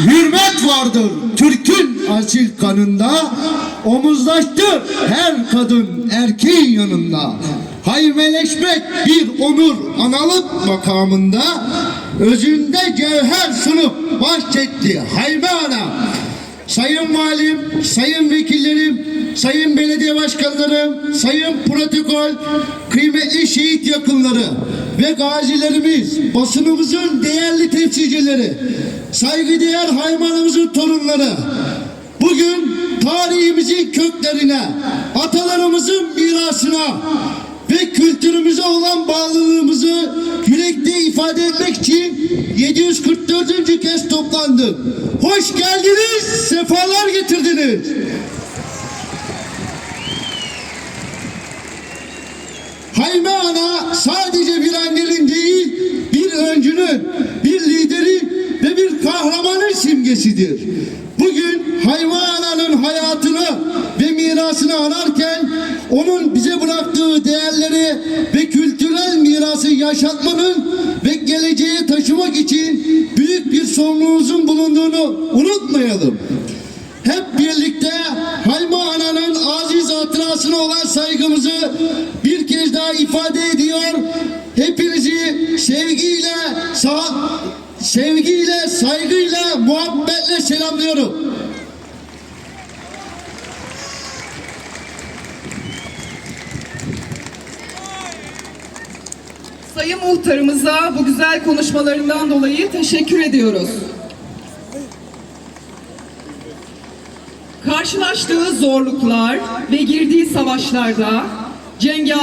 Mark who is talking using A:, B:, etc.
A: hürmet vardır. Türk'ün asil kanında omuzlaştır her kadın erkeğin yanında. Haymeleşmek bir onur analık makamında özünde cevher sunup bahçetti hayme ana. Sayın Valim, Sayın Vekillerim, Sayın Belediye Başkanlarım, Sayın Protokol, kıymetli şehit yakınları ve gazilerimiz, basınımızın değerli temsilcileri, saygıdeğer hayvanımızın torunları, bugün tarihimizin köklerine, atalarımızın mirasına ve kültürümüze olan yürekte ifade etmek için 744. kez toplandık. Hoş geldiniz, sefalar getirdiniz. Hayme Ana sadece bir annenin değil, bir öncünün, bir lideri ve bir kahramanın simgesidir. Bugün Hayme Ana'nın hayatını ve mirasını anarken onun bize bıraktığı değerleri ve kültürel mirası yaşatmanın ve geleceğe taşımak için büyük bir sorumluluğumuzun bulunduğunu unutmayalım. Hep birlikte Halma Ana'nın aziz hatırasına olan saygımızı bir kez daha ifade ediyor. Hepinizi sevgiyle, sa sevgiyle, saygıyla, muhabbetle selamlıyorum.
B: Sayın Muhtarımıza bu güzel konuşmalarından dolayı teşekkür ediyoruz. Karşılaştığı zorluklar ve girdiği savaşlarda cengaver